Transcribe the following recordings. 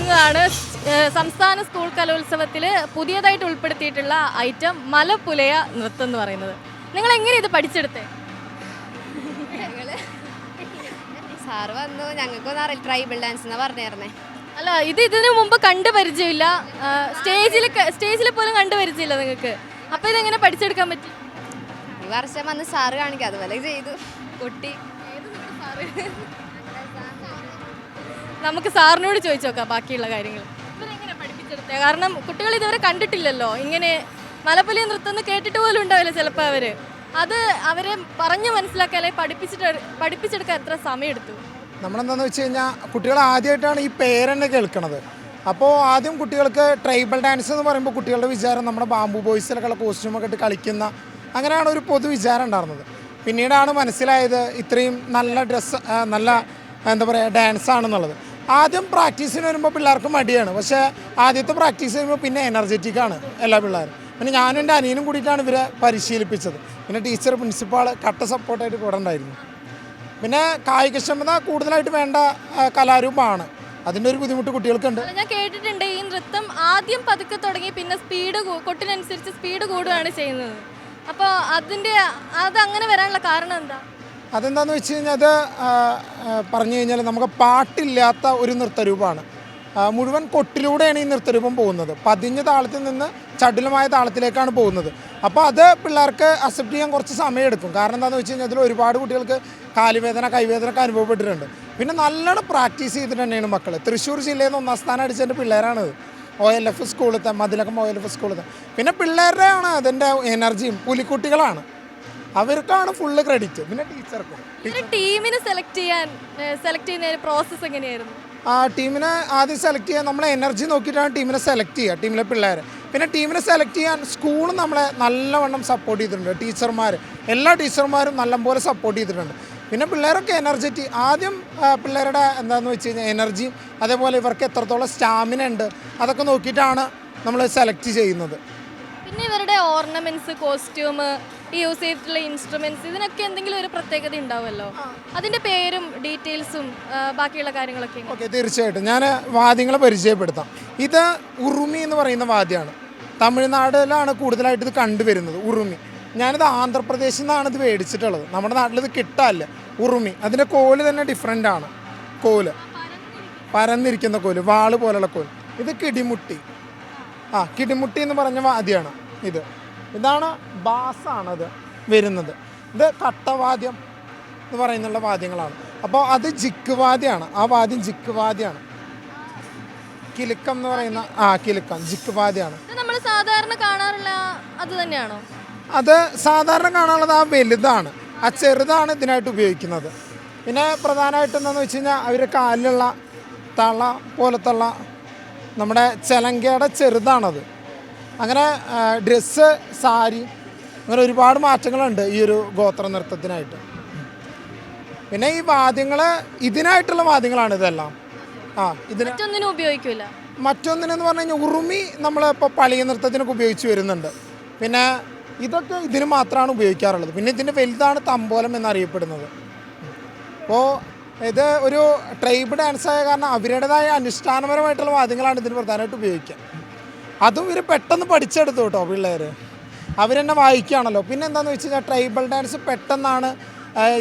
കണ്ടുകൊണ്ടിരിക്കുന്നതാണ് സംസ്ഥാന സ്കൂൾ കലോത്സവത്തിൽ പുതിയതായിട്ട് ഉൾപ്പെടുത്തിയിട്ടുള്ള ഐറ്റം മലപ്പുലയ നൃത്തം എന്ന് പറയുന്നത്. നിങ്ങൾ എങ്ങനെ ഇത് പഠിച്ചെടുത്തേ? സാറ് വന്നു. ഞങ്ങൾക്കൊന്നും അറിയില്ല. ട്രൈബൽ ഡാൻസ് എന്നാ പറഞ്ഞേർന്നേ അല്ല ഇത് ഇതിനു മുമ്പ് കണ്ടു പരിചയമില്ല. സ്റ്റേജിൽ സ്റ്റേജിൽ പോലും കണ്ടു പരിചയമില്ല നിങ്ങൾക്ക്. അപ്പൊ ഇതെങ്ങനെ പഠിച്ചെടുക്കാൻ പറ്റി? ഈ വർഷം വന്ന് സാറ് കാണിക്കാം. അതുപോലെ ചെയ്തു. പൊട്ടി നമുക്ക് സാറിനോട് ചോദിച്ചു നോക്കാം ബാക്കിയുള്ള കാര്യങ്ങൾ. കാരണം കുട്ടികൾ ഇതുവരെ കണ്ടിട്ടില്ലല്ലോ. ഇങ്ങനെ മലപ്പലി നൃത്തം എന്ന് കേട്ടിട്ട് പോലും ഉണ്ടാവില്ല ചിലപ്പോൾ അവർ അത് അവരെ പറഞ്ഞു മനസ്സിലാക്കാൻ അല്ലെങ്കിൽ പഠിപ്പിച്ചിട്ട് പഠിപ്പിച്ചെടുക്കാൻ എത്ര സമയമെടുത്തു? നമ്മളെന്താണെന്ന് വെച്ച് കഴിഞ്ഞാൽ കുട്ടികൾ ആദ്യമായിട്ടാണ് ഈ പേരെന്നെ കേൾക്കണത്. അപ്പോൾ ആദ്യം കുട്ടികൾക്ക് ട്രൈബൽ ഡാൻസ് എന്ന് പറയുമ്പോൾ കുട്ടികളുടെ വിചാരം നമ്മുടെ ബാമ്പു ബോയ്സിലൊക്കെ ഉള്ള കോസ്റ്റ്യൂമൊക്കെ ഇട്ട് കളിക്കുന്ന അങ്ങനെയാണ് ഒരു പൊതു വിചാരം ഉണ്ടായിരുന്നത്. പിന്നീടാണ് മനസ്സിലായത് ഇത്രയും നല്ല ഡ്രസ്സ് നല്ല എന്താ പറയുക ഡാൻസ് ആണെന്നുള്ളത്. ആദ്യം പ്രാക്ടീസിന് വരുമ്പോൾ പിള്ളേർക്ക് മടിയാണ്. പക്ഷേ ആദ്യത്തെ പ്രാക്ടീസ് വരുമ്പോൾ പിന്നെ എനർജറ്റിക് ആണ് എല്ലാ പിള്ളേരും. പിന്നെ ഞാനും എന്റെ അനിയനും കൂടിയിട്ടാണ് ഇവരെ പരിശീലിപ്പിച്ചത്. പിന്നെ ടീച്ചർ പ്രിൻസിപ്പാൾ കട്ട സപ്പോർട്ടായിട്ട് കൂടെ ഉണ്ടായിരുന്നു. പിന്നെ കായികക്ഷമത കൂടുതലായിട്ട് വേണ്ട കലാരൂപമാണ്. അതിന്റെ ഒരു ബുദ്ധിമുട്ട് കുട്ടികൾക്കുണ്ട്. ഞാൻ കേട്ടിട്ടുണ്ട് ഈ നൃത്തം ആദ്യം പതുക്കെ തുടങ്ങി പിന്നെ സ്പീഡ് കൊട്ടിനനുസരിച്ച് സ്പീഡ് കൂടുകയാണ് ചെയ്യുന്നത്. അപ്പോൾ അതിന്റെ അത് അങ്ങനെ വരാനുള്ള കാരണം എന്താ? അതെന്താണെന്ന് വെച്ച് കഴിഞ്ഞാൽ അത് പറഞ്ഞു കഴിഞ്ഞാൽ നമുക്ക് പാട്ടില്ലാത്ത ഒരു നൃത്തരൂപമാണ്. രൂപമാണ് മുഴുവൻ കൊട്ടിലൂടെയാണ് ഈ നൃത്തരൂപം പോകുന്നത്. പതിഞ്ഞ താളത്തിൽ നിന്ന് ചടുലമായ താളത്തിലേക്കാണ് പോകുന്നത്. അപ്പോൾ അത് പിള്ളേർക്ക് അക്സെപ്റ്റ് ചെയ്യാൻ കുറച്ച് സമയം എടുക്കും കാരണം എന്താണെന്ന് വെച്ച് കഴിഞ്ഞാൽ അതിൽ ഒരുപാട് കുട്ടികൾക്ക് കാലുവേദന കൈവേദന ഒക്കെ അനുഭവപ്പെട്ടിട്ടുണ്ട്. പിന്നെ നല്ലോണം പ്രാക്ടീസ് ചെയ്തിട്ട് തന്നെയാണ് മക്കൾ തൃശ്ശൂർ ജില്ലയിൽ നിന്ന് ഒന്നാം സ്ഥാനം അടിച്ചതിന്റെ പിള്ളേരാണത് ഒ എൽ എഫ് സ്കൂളിലത്തെ മതിലകം ഒ എൽ എഫ് സ്കൂളിലത്തെ പിന്നെ പിള്ളേരുടെയാണ് അതിന്റെ എനർജിയും പുലിക്കുട്ടികളാണ്. അവർക്കാണ് ഫുള്ള് ക്രെഡിറ്റ് പിന്നെ ടീച്ചർക്കും ടീമിനെ സെലക്ട് ചെയ്യാൻ സെലക്ട് ചെയ്യുന്ന പ്രോസസ്സ് എങ്ങനെയായിരുന്നു? ആ ടീമിനെ ആദ്യം സെലക്ട് ചെയ്യാൻ നമ്മളെ എനർജി നോക്കിയിട്ടാണ് ടീമിനെ സെലക്ട് ചെയ്യുക ടീമിലെ പിള്ളേർ പിന്നെ ടീമിനെ സെലക്ട് ചെയ്യാൻ സ്കൂളും നമ്മളെ നല്ലവണ്ണം സപ്പോർട്ട് ചെയ്തിട്ടുണ്ട്. ടീച്ചർമാർ എല്ലാ ടീച്ചർമാരും നല്ലപോലെ സപ്പോർട്ട് ചെയ്തിട്ടുണ്ട്. പിന്നെ പിള്ളേരൊക്കെ എനർജറ്റി ആദ്യം പിള്ളേരുടെ എന്താണെന്ന് വെച്ച് കഴിഞ്ഞാൽ എനർജിയും അതേപോലെ ഇവർക്ക് എത്രത്തോളം സ്റ്റാമിന ഉണ്ട് അതൊക്കെ നോക്കിയിട്ടാണ് നമ്മൾ സെലക്ട് ചെയ്യുന്നത്. പിന്നെ ഇവരുടെ ഓർണമെന്റ്സ് കോസ്റ്റ്യൂം ഈ യൂസ് ചെയ്തിട്ടുള്ള ഇൻസ്ട്രുമെന്റ്സ് ഇതിനൊക്കെ എന്തെങ്കിലും ഒരു പ്രത്യേകത ഉണ്ടാവുമല്ലോ? അതിന്റെ പേരും ഡീറ്റെയിൽസും ബാക്കിയുള്ള കാര്യങ്ങളൊക്കെ ഓക്കെ തീർച്ചയായിട്ടും. ഞാൻ വാദ്യങ്ങളെ പരിചയപ്പെടുത്താം. ഇത് ഉറുമി എന്ന് പറയുന്ന വാദ്യമാണ് തമിഴ്നാടിലാണ് കൂടുതലായിട്ട് ഇത് കണ്ടുവരുന്നത് ഉറുമി. ഞാനിത് ആന്ധ്രാപ്രദേശിൽ നിന്നാണ് ഇത് മേടിച്ചിട്ടുള്ളത്. നമ്മുടെ നാട്ടിൽ ഇത് കിട്ടാല്ല ഉറുമി. അതിന്റെ കോൽ തന്നെ ഡിഫറെന്റ് ആണ്. കോൽ. പരന്നിരിക്കുന്ന കോൽ വാൾ പോലുള്ള കോൽ. ഇത് കിടിമുട്ടി. ആ കിടിമുട്ടി എന്ന് പറഞ്ഞ വാദ്യമാണ് ഇത്. ഇതാണ് ബാസാണത് വരുന്നത്. ഇത് കട്ടവാദ്യം എന്ന് പറയുന്നുള്ള വാദ്യങ്ങളാണ്. അപ്പോൾ അത് ജിക്ക് വാദ്യമാണ് ആ വാദ്യം ജിക്ക് വാദ്യമാണ് കിലുക്കം എന്ന് പറയുന്ന ആ കിലുക്കം ജിക്ക് വാദ്യമാണ് നമ്മൾ സാധാരണ കാണാറുള്ള അത് തന്നെയാണോ? അത് സാധാരണ കാണാനുള്ളത് ആ വലുതാണ്. ആ ചെറുതാണ് ഇതിനായിട്ട് ഉപയോഗിക്കുന്നത്. പിന്നെ പ്രധാനമായിട്ടും എന്താണെന്ന് വെച്ച് കഴിഞ്ഞാൽ അവരുടെ കാലിലുള്ള തള പോലത്തുള്ള നമ്മുടെ ചെലങ്കയുടെ ചെറുതാണത്. അങ്ങനെ ഡ്രസ്സ് സാരി അങ്ങനെ ഒരുപാട് മാറ്റങ്ങളുണ്ട് ഈ ഒരു ഗോത്ര നൃത്തത്തിനായിട്ട്. പിന്നെ ഈ വാദ്യങ്ങൾ ഇതിനായിട്ടുള്ള വാദ്യങ്ങളാണ് ഇതെല്ലാം. ആ ഇതിന് മറ്റൊന്നിനും ഉപയോഗിക്കില്ല മറ്റൊന്നിനെന്ന് പറഞ്ഞു കഴിഞ്ഞാൽ ഉറുമി നമ്മളിപ്പോൾ പളിയ നൃത്തത്തിനൊക്കെ ഉപയോഗിച്ച് വരുന്നുണ്ട്. പിന്നെ ഇതൊക്കെ ഇതിന് മാത്രമാണ് ഉപയോഗിക്കാറുള്ളത്. പിന്നെ ഇതിന്റെ വലുതാണ് തമ്പോലം എന്നറിയപ്പെടുന്നത്. അപ്പോൾ ഇത് ഒരു ട്രൈബ് ഡാൻസ് ആയ കാരണം അവരുടേതായ അനുഷ്ഠാനപരമായിട്ടുള്ള വാദ്യങ്ങളാണ് ഇതിന് പ്രധാനമായിട്ട് ഉപയോഗിക്കുക. അതും ഇവർ പെട്ടെന്ന് പഠിച്ചെടുത്തു കേട്ടോ പിള്ളേർ അവരെന്നെ വായിക്കുകയാണല്ലോ. പിന്നെ എന്താണെന്ന് വെച്ച് കഴിഞ്ഞാൽ ട്രൈബൽ ഡാൻസ് പെട്ടെന്നാണ്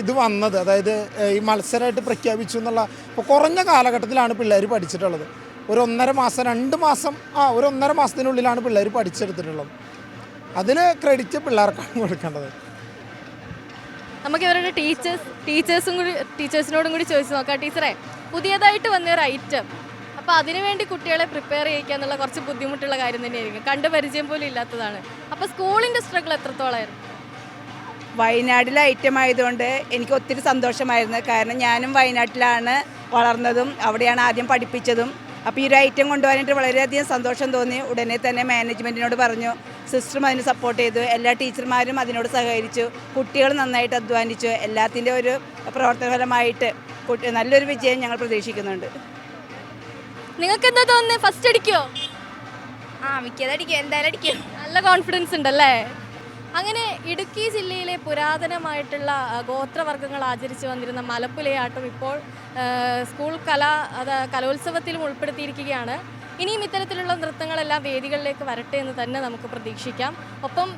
ഇത് വന്നത്. അതായത് ഈ മത്സരമായിട്ട് പ്രഖ്യാപിച്ചു എന്നുള്ള ഇപ്പോൾ കുറഞ്ഞ കാലഘട്ടത്തിലാണ് പിള്ളേർ പഠിച്ചിട്ടുള്ളത്. ഒരു ഒന്നര മാസം രണ്ട് മാസം ആ ഒരു ഒന്നര മാസത്തിനുള്ളിലാണ് പിള്ളേർ പഠിച്ചെടുത്തിട്ടുള്ളത്. അതിന് ക്രെഡിറ്റ് പിള്ളേർക്കാണ് കൊടുക്കേണ്ടത്. നമുക്ക് ഇവരുടെ ടീച്ചേഴ്സ് ടീച്ചേഴ്സും കൂടി ടീച്ചേഴ്സിനോടും കൂടി ചോദിച്ചു നോക്കാം. ടീച്ചറെ പുതിയതായിട്ട് വന്ന ഒരു ഐറ്റം അപ്പോൾ അതിനുവേണ്ടി കുട്ടികളെ പ്രിപ്പയർ ചെയ്യിക്കുക എന്നുള്ള കുറച്ച് ബുദ്ധിമുട്ടുള്ള കാര്യം തന്നെയായിരിക്കും. കണ്ട് പരിചയം പോലും ഇല്ലാത്തതാണ്. അപ്പോൾ സ്കൂളിന്റെ സ്ട്രഗിൾ എത്രത്തോളമായിരുന്നു വയനാട്ടിലെ ഐറ്റം ആയതുകൊണ്ട് എനിക്ക് ഒത്തിരി സന്തോഷമായിരുന്നു. കാരണം ഞാനും വയനാട്ടിലാണ് വളർന്നതും അവിടെയാണ് ആദ്യം പഠിപ്പിച്ചതും. അപ്പോൾ ഈ ഒരു ഐറ്റം കൊണ്ടുപോകാനായിട്ട് വളരെയധികം സന്തോഷം തോന്നി. ഉടനെ തന്നെ മാനേജ്മെന്റിനോട് പറഞ്ഞു. സിസ്റ്ററും അതിന് സപ്പോർട്ട് ചെയ്തു. എല്ലാ ടീച്ചർമാരും അതിനോട് സഹകരിച്ചു. കുട്ടികൾ നന്നായിട്ട് അധ്വാനിച്ചു. എല്ലാത്തിന്റെ ഒരു പ്രവർത്തനഫലമായിട്ട് നല്ലൊരു വിജയം ഞങ്ങൾ പ്രതീക്ഷിക്കുന്നുണ്ട്. നിങ്ങൾക്ക് എന്താ തോന്നുന്നത് ഫസ്റ്റ് അടിക്കോ? ആ മിക്കത് അടിക്കോ. എന്തായാലും അടിക്കോ. നല്ല കോൺഫിഡൻസ് ഉണ്ടല്ലേ? അങ്ങനെ ഇടുക്കി ജില്ലയിലെ പുരാതനമായിട്ടുള്ള ഗോത്രവർഗങ്ങൾ ആചരിച്ചു വന്നിരുന്ന മലപ്പുലയാട്ടം ഇപ്പോൾ സ്കൂൾ കല അത് കലോത്സവത്തിലും ഉൾപ്പെടുത്തിയിരിക്കുകയാണ്. ഇനിയും ഇത്തരത്തിലുള്ള നൃത്തങ്ങളെല്ലാം വേദികളിലേക്ക് വരട്ടെ എന്ന് തന്നെ നമുക്ക് പ്രതീക്ഷിക്കാം. ഒപ്പം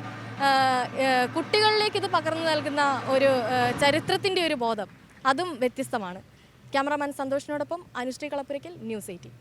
കുട്ടികളിലേക്ക് ഇത് പകർന്നു നൽകുന്ന ഒരു ചരിത്രത്തിന്റെ ഒരു ബോധം അതും വ്യത്യസ്തമാണ്. ക്യാമറാമാൻ സന്തോഷിനോടൊപ്പം അനുശ്രീ കളപ്പുരയ്ക്കൽ ന്യൂസ് എയ്റ്റീൻ.